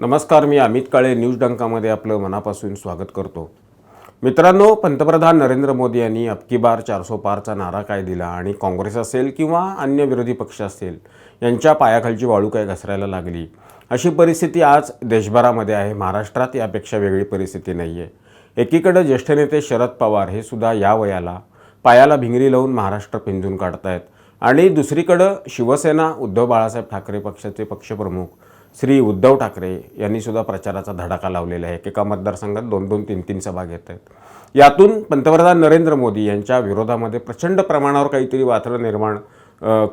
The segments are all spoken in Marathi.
नमस्कार मी अमित काळे न्यूज डंकामध्ये आपलं मनापासून स्वागत करतो. मित्रांनो पंतप्रधान नरेंद्र मोदी यांनी अबकी बार चारसो पारचा नारा काय दिला आणि काँग्रेस असेल किंवा अन्य विरोधी पक्ष असेल यांच्या पायाखालची वाळू काय घसरायला लागली? अशी परिस्थिती आज देशभरामध्ये आहे. महाराष्ट्रात यापेक्षा वेगळी परिस्थिती नाही आहे एकीकडे ज्येष्ठ नेते शरद पवार हे सुद्धा या वयाला पायाला भिंगरी लावून महाराष्ट्र पिंजून काढतायत. आणि दुसरीकडं शिवसेना उद्धव बाळासाहेब ठाकरे पक्षाचे पक्षप्रमुख श्री उद्धव ठाकरे यांनीसुद्धा प्रचाराचा धडाका लावलेला आहे. एकेका मतदारसंघात दोन दोन तीन तीन सभा घेत आहेत. यातून पंतप्रधान नरेंद्र मोदी यांच्या विरोधामध्ये प्रचंड प्रमाणावर काहीतरी वात्र निर्माण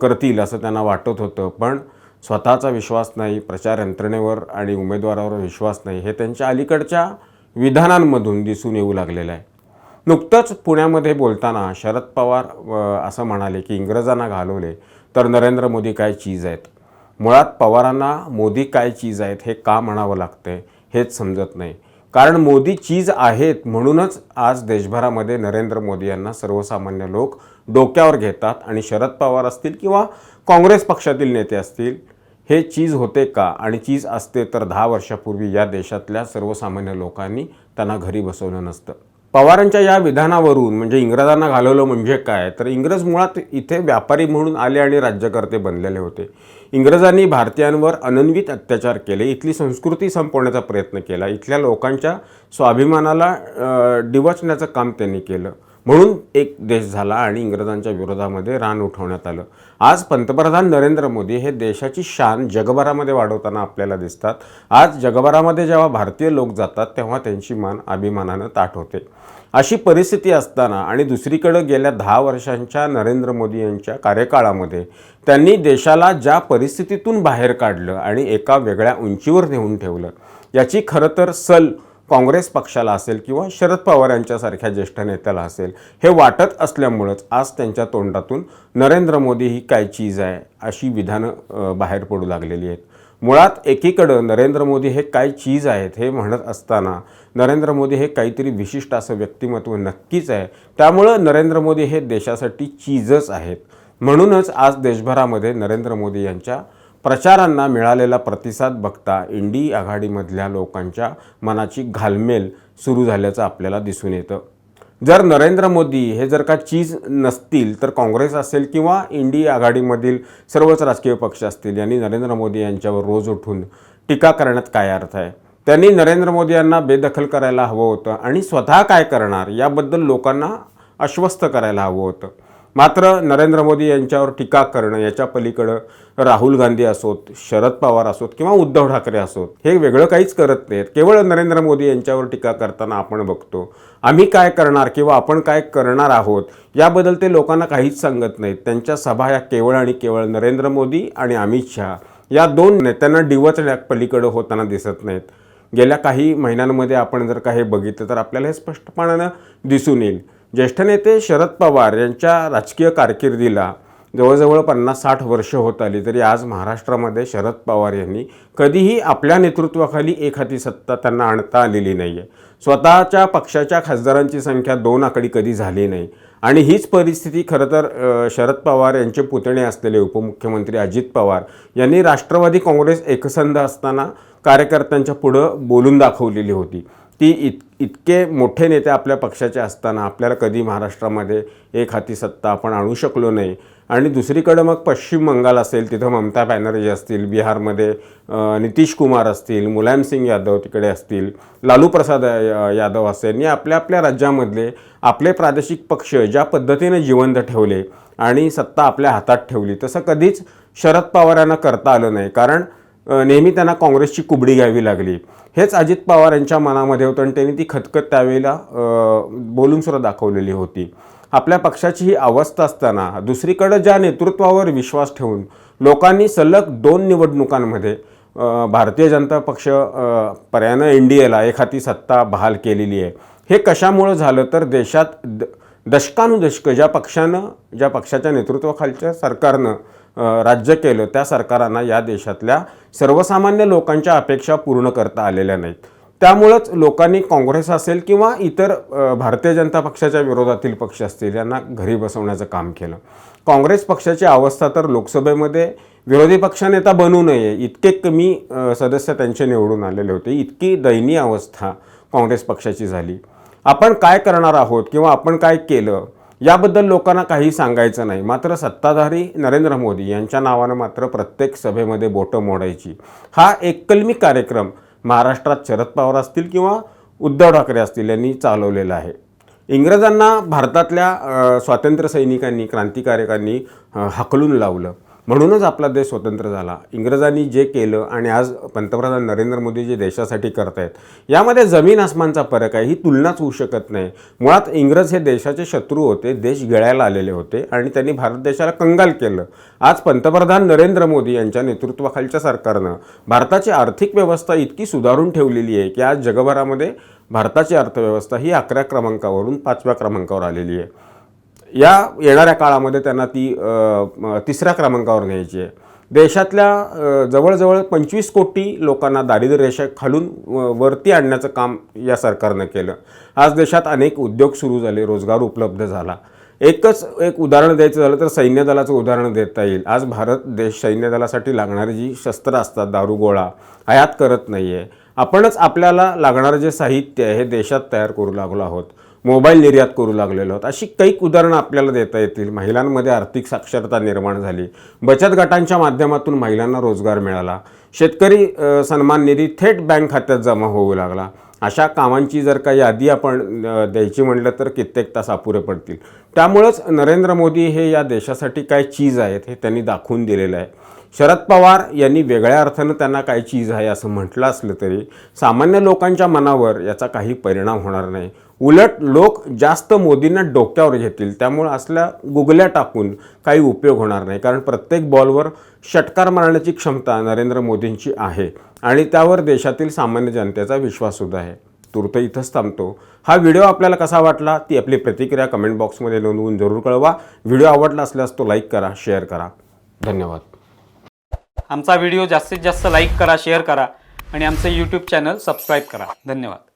करतील असं त्यांना वाटत होतं. पण स्वतःचा विश्वास नाही प्रचार यंत्रणेवर आणि उमेदवारावर विश्वास नाही हे त्यांच्या अलीकडच्या विधानांमधून दिसून येऊ लागलेलं आहे. नुकतंच पुण्यामध्ये बोलताना शरद पवार असं म्हणाले की इंग्रजांना घालवले तर नरेंद्र मोदी काय चीज आहेत? मुळात पवारांना मोदी काय चीज आहेत हे का म्हणावं लागतंय हेच समजत नाही. कारण मोदी चीज आहेत म्हणूनच आज देशभरामध्ये नरेंद्र मोदी यांना सर्वसामान्य लोक डोक्यावर घेतात आणि शरद पवार असतील किंवा काँग्रेस पक्षातील नेते असतील हे चीज होते का? आणि चीज असते तर दहा वर्षापूर्वी या देशातल्या सर्वसामान्य लोकांनी त्यांना घरी बसवलं नसतं. पवारांच्या या विधानावरून म्हणजे इंग्रजांना घालवलं म्हणजे काय? तर इंग्रज मुळात इथे व्यापारी म्हणून आले आणि राज्यकर्ते बनलेले होते. इंग्रजांनी भारतीयांवर अनन्वित अत्याचार केले. इथली संस्कृती संपवण्याचा प्रयत्न केला. इथल्या लोकांच्या स्वाभिमानाला डिवचण्याचं काम त्यांनी केलं. म्हणून एक देश झाला आणि इंग्रजांच्या विरोधामध्ये रान उठवण्यात आलं. आज पंतप्रधान नरेंद्र मोदी हे देशाची शान जगभरामध्ये वाढवताना आपल्याला दिसतात. आज जगभरामध्ये जेव्हा भारतीय लोक जातात तेव्हा त्यांची मान अभिमानानं ताट होते. अशी परिस्थिती असताना आणि दुसरीकडं गेल्या दहा वर्षांच्या नरेंद्र मोदी यांच्या कार्यकाळामध्ये त्यांनी देशाला ज्या परिस्थितीतून बाहेर काढलं आणि एका वेगळ्या उंचीवर नेऊन ठेवलं याची खरं तर सल काँग्रेस पक्षाला असेल किंवा शरद पवार यांच्यासारख्या ज्येष्ठ नेत्याला असेल हे वाटत असल्यामुळंच आज त्यांच्या तोंडातून नरेंद्र मोदी ही काय चीज आहे अशी विधानं बाहेर पडू लागलेली आहेत. मुळात एकीकडं नरेंद्र मोदी हे काय चीज आहेत हे म्हणत असताना नरेंद्र मोदी हे काहीतरी विशिष्ट असं व्यक्तिमत्व नक्कीच आहे. त्यामुळं नरेंद्र मोदी हे देशासाठी चीजच आहेत. म्हणूनच आज देशभरामध्ये नरेंद्र मोदी यांच्या प्रचारांना मिळालेला प्रतिसाद बघता इंडी आघाडीमधल्या लोकांच्या मनाची घालमेल सुरू झाल्याचं आपल्याला दिसून येतं. जर नरेंद्र मोदी हे जर का चीज नसतील तर काँग्रेस असेल किंवा इंडी आघाडीमधील सर्वच राजकीय पक्ष असतील यांनी नरेंद्र मोदी यांच्यावर रोज उठून टीका करण्यात काय अर्थ आहे? त्यांनी नरेंद्र मोदी यांना बेदखल करायला हवं होतं आणि स्वतः काय करणार याबद्दल लोकांना आश्वस्त करायला हवं होतं. मात्र नरेंद्र मोदी यांच्यावर टीका करणं याच्या पलीकडं राहुल गांधी असोत शरद पवार असोत किंवा उद्धव ठाकरे असोत हे वेगळं काहीच करत नाहीत. केवळ नरेंद्र मोदी यांच्यावर टीका करताना आपण बघतो. आम्ही काय करणार किंवा आपण काय करणार आहोत याबद्दल ते लोकांना काहीच सांगत नाहीत. त्यांच्या सभा या केवळ आणि केवळ नरेंद्र मोदी आणि अमित शहा या दोन नेत्यांना डिवचण्या पलीकडं होताना दिसत नाहीत. गेल्या काही महिन्यांमध्ये आपण जर का हे बघितलं तर आपल्याला हे स्पष्टपणानं दिसून येईल. ज्येष्ठ नेते शरद पवार यांच्या राजकीय कारकिर्दीला जवळजवळ पन्नास साठ वर्ष होत आली तरी आज महाराष्ट्रामध्ये शरद पवार यांनी कधीही आपल्या नेतृत्वाखाली एक हाती सत्ता त्यांना आणता आलेली नाही आहे स्वतःच्या पक्षाच्या खासदारांची संख्या दोन आकडी कधी झाली नाही. आणि हीच परिस्थिती खरं तर शरद पवार यांचे पुतणे असलेले उपमुख्यमंत्री अजित पवार यांनी राष्ट्रवादी काँग्रेस एकसंध असताना कार्यकर्त्यांच्या पुढं बोलून दाखवलेली होती. ती इत इतके मोठे नेते आपल्या पक्षाचे असताना आपल्याला कधी महाराष्ट्रामध्ये एक हाती सत्ता आपण आणू शकलो नाही. आणि दुसरीकडं मग पश्चिम बंगाल असेल तिथं ममता बॅनर्जी असतील बिहारमध्ये नितीश कुमार असतील मुलायमसिंग यादव तिकडे असतील लालू प्रसाद यादव असेल या आपल्या आपल्या राज्यामधले आपले प्रादेशिक पक्ष ज्या पद्धतीने जिवंत ठेवले आणि सत्ता आपल्या हातात ठेवली तसं कधीच शरद पवार यांना करता आलं नाही. कारण नेहमी त्यांना काँग्रेसची कुबडी घ्यावी लागली. हेच अजित पवार यांच्या मनामध्ये होतं आणि त्यांनी ती खतखत त्यावेळेला बोलूनसुद्धा बोलून सुद्धा दाखवलेली होती. आपल्या पक्षाची ही अवस्था असताना दुसरीकडं ज्या नेतृत्वावर विश्वास ठेवून लोकांनी सलग दोन निवडणुकांमध्ये भारतीय जनता पक्ष पर्यायानं एन डी एला एखादी सत्ता बहाल केलेली आहे. हे कशामुळं झालं? तर देशात द दशकानुदशकं ज्या पक्षानं ज्या पक्षाच्या नेतृत्वाखालच्या सरकारनं राज्य केलं त्या सरकारांना या देशातल्या सर्वसामान्य लोकांच्या अपेक्षा पूर्ण करता आलेल्या नाहीत. त्यामुळंच लोकांनी काँग्रेस असेल किंवा इतर भारतीय जनता पक्षाच्या विरोधातील पक्ष असतील यांना घरी बसवण्याचं काम केलं. काँग्रेस पक्षाची अवस्था तर लोकसभेमध्ये विरोधी पक्षनेता बनू नये इतके कमी सदस्य त्यांचे निवडून आलेले होते इतकी दयनीय अवस्था काँग्रेस पक्षाची झाली. आपण काय करणार आहोत किंवा आपण काय केलं याबद्दल लोकांना काही सांगायचं नाही. मात्र सत्ताधारी नरेंद्र मोदी यांच्या नावानं मात्र प्रत्येक सभेमध्ये बोटं मोडायची. हा एककलमी कार्यक्रम महाराष्ट्रात शरद पवार असतील किंवा उद्धव ठाकरे असतील यांनी चालवलेला आहे. इंग्रजांना भारतातल्या स्वातंत्र्यसैनिकांनी स्वातंत्र्य सैनिकांनी क्रांतिकारकांनी हकलून हाकलून लावलं. म्हणूनच आपला देश स्वतंत्र झाला. इंग्रजांनी जे केलं आणि आज पंतप्रधान नरेंद्र मोदी जे देशासाठी करत आहेत यामध्ये जमीन आसमानचा फरक आहे ही तुलनाच होऊ शकत नाही. मुळात इंग्रज हे देशाचे शत्रू होते देश गिळायला आलेले होते आणि त्यांनी भारत देशाला कंगाल केलं. आज पंतप्रधान नरेंद्र मोदी यांच्या नेतृत्वाखालच्या सरकारनं भारताची आर्थिक व्यवस्था इतकी सुधारून ठेवलेली आहे की आज जगभरामध्ये भारताची अर्थव्यवस्था ही अकरा क्रमांकावरून पाचव्या क्रमांकावर आलेली आहे. या येणाऱ्या काळामध्ये त्यांना ती तिसऱ्या क्रमांकावर न्यायची आहे. देशातल्या जवळजवळ पंचवीस कोटी लोकांना दारिद्र्य रेषा खालून वरती आणण्याचं काम या सरकारनं केलं. आज देशात अनेक उद्योग सुरू झाले रोजगार उपलब्ध झाला. एकच एक उदाहरण द्यायचं झालं तर सैन्य दलाचं उदाहरण देता येईल. आज भारत देश सैन्य दलासाठी लागणारी जी शस्त्र असतात दारुगोळा आयात करत नाही आहे आपणच आपल्याला लागणारं जे साहित्य आहे हे देशात तयार करू लागलो आहोत. मोबाईल निर्यात करू लागलेलो आहोत. अशी कैक उदाहरणं आपल्याला देता येतील. महिलांमध्ये आर्थिक साक्षरता निर्माण झाली. बचत गटांच्या माध्यमातून महिलांना रोजगार मिळाला. शेतकरी सन्मान निधी थेट बँक खात्यात जमा होऊ लागला. अशा कामांची जर का यादी आपण द्यायची म्हटलं तर कित्येक तास अपुरे पडतील. त्यामुळंच नरेंद्र मोदी हे या देशासाठी काय चीज आहेत हे त्यांनी दाखवून दिलेलं आहे. शरद पवार यांनी वेगळ्या अर्थानं त्यांना काय चीज आहे असं म्हटलं असलं तरी सामान्य लोकांच्या मनावर याचा काही परिणाम होणार नाही. उलट लोक जास्त मोदींना डोक्यावर घेतील. त्यामुळे असल्या गुगल्या टाकून काही उपयोग होणार नाही. कारण प्रत्येक बॉलवर षटकार मारण्याची क्षमता नरेंद्र मोदींची आहे. आणि त्यावर देशातील सामान्य जनतेचा विश्वाससुद्धा आहे. तूर्त इथंच थांबतो. हा व्हिडिओ आपल्याला कसा वाटला? ती आपली प्रतिक्रिया कमेंट बॉक्समध्ये नोंदवून जरूर कळवा. व्हिडिओ आवडला असल्यास तो लाईक करा शेअर करा. धन्यवाद. आमचा व्हिडिओ जास्तीत जास्त लाईक करा शेअर करा आणि आमचं यूट्यूब चॅनल सबस्क्राईब करा. धन्यवाद.